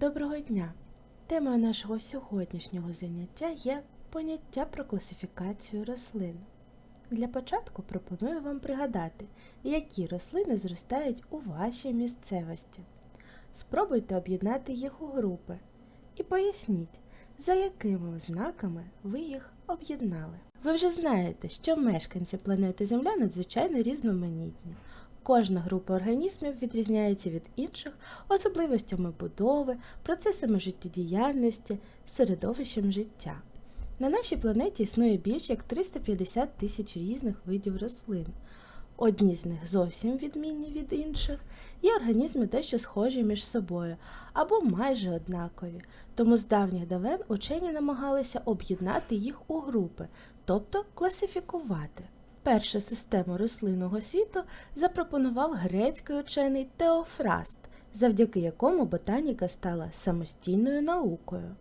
Доброго дня! Темою нашого сьогоднішнього заняття є поняття про класифікацію рослин. Для початку пропоную вам пригадати, які рослини зростають у вашій місцевості. Спробуйте об'єднати їх у групи і поясніть, за якими ознаками ви їх об'єднали. Ви вже знаєте, що мешканці планети Земля надзвичайно різноманітні. Кожна група організмів відрізняється від інших особливостями будови, процесами життєдіяльності, середовищем життя. На нашій планеті існує більш як 350 тисяч різних видів рослин. Одні з них зовсім відмінні від інших, є організми дещо схожі між собою або майже однакові, тому з давніх давен учені намагалися об'єднати їх у групи, тобто класифікувати. Першу систему рослинного світу запропонував грецький учений Теофраст, завдяки якому ботаніка стала самостійною наукою.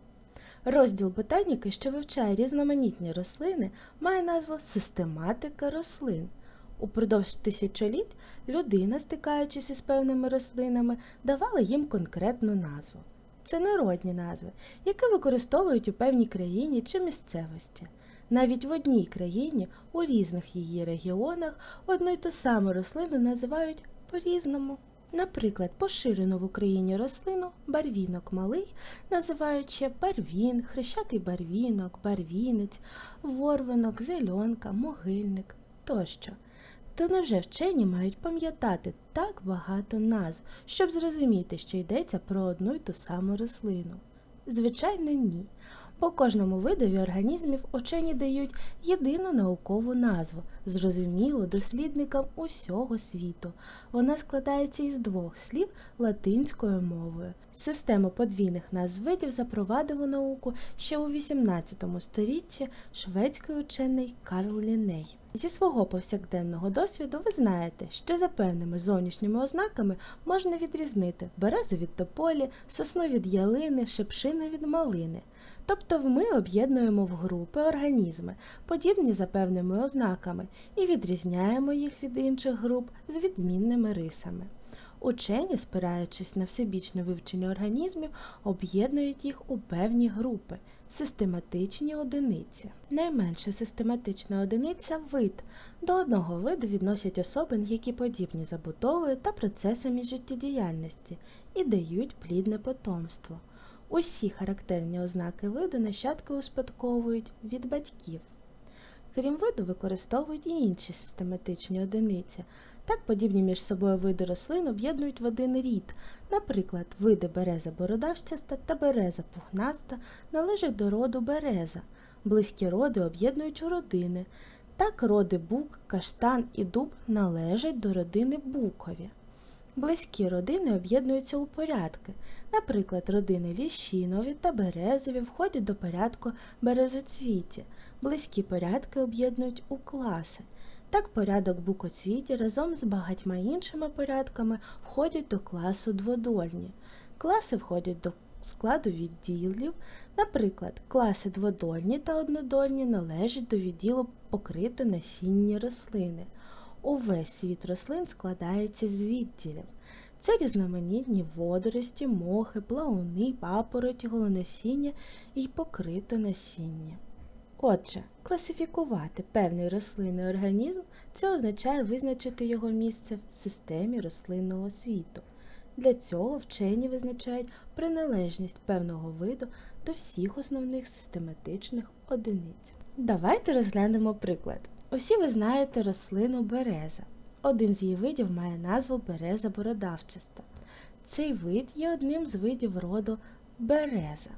Розділ ботаніки, що вивчає різноманітні рослини, має назву Систематика рослин. Упродовж тисячоліть людина, стикаючись із певними рослинами, давала їм конкретну назву. Це народні назви, які використовують у певній країні чи місцевості. Навіть в одній країні, у різних її регіонах, одну й ту саму рослину називають по-різному. Наприклад, поширено в Україні рослину барвінок малий, називають ще барвін, хрещатий барвінок, барвінець, ворвинок, зельонка, могильник тощо. То невже вчені мають пам'ятати так багато назв, щоб зрозуміти, що йдеться про одну й ту саму рослину? Звичайно, ні. По кожному видові організмів учені дають єдину наукову назву, зрозумілу дослідникам усього світу. Вона складається із двох слів латинською мовою. Систему подвійних назв видів запровадив у науку ще у 18 сторіччі шведський учений Карл Ліней. Зі свого повсякденного досвіду ви знаєте, що за певними зовнішніми ознаками можна відрізнити березу від тополі, сосну від ялини, шипшину від малини. Тобто ми об'єднуємо в групи організми, подібні за певними ознаками, і відрізняємо їх від інших груп з відмінними рисами. Учені, спираючись на всебічне вивчення організмів, об'єднують їх у певні групи, систематичні одиниці. Найменша систематична одиниця вид. До одного виду відносять особин, які подібні забудовою та процесами життєдіяльності і дають плідне потомство. Усі характерні ознаки виду нащадки успадковують від батьків. Крім виду, використовують і інші систематичні одиниці. Так подібні між собою види рослин об'єднують в один рід. Наприклад, види береза бородавчаста та береза пухнаста належать до роду береза. Близькі роди об'єднують у родини. Так роди бук, каштан і дуб належать до родини букові. Близькі родини об'єднуються у порядки. Наприклад, родини ліщинові та березові входять до порядку березоцвіті. Близькі порядки об'єднують у класи. Так порядок букоцвіті разом з багатьма іншими порядками входять до класу дводольні. Класи входять до складу відділів. Наприклад, класи дводольні та однодольні належать до відділу покрито насінні рослини. Увесь світ рослин складається з відділів. Це різноманітні водорості, мохи, плауни, папороті, голоносіння і покрито насіння. Отже, класифікувати певний рослинний організм це означає визначити його місце в системі рослинного світу. Для цього вчені визначають приналежність певного виду до всіх основних систематичних одиниць. Давайте розглянемо приклад. Усі ви знаєте рослину береза. Один з її видів має назву береза бородавчаста. Цей вид є одним з видів роду береза.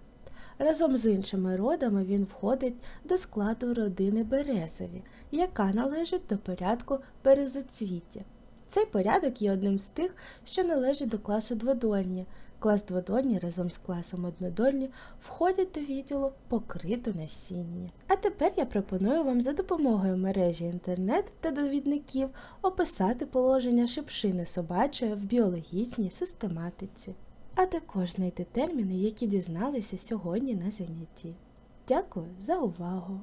Разом з іншими родами він входить до складу родини березові, яка належить до порядку березоцвіття. Цей порядок є одним з тих, що належить до класу дводольні. Клас дводольні разом з класом однодольні входять до відділу покрито насіння. А тепер я пропоную вам за допомогою мережі інтернет та довідників описати положення шипшини собачої в біологічній систематиці, а також знайти терміни, які дізналися сьогодні на занятті. Дякую за увагу!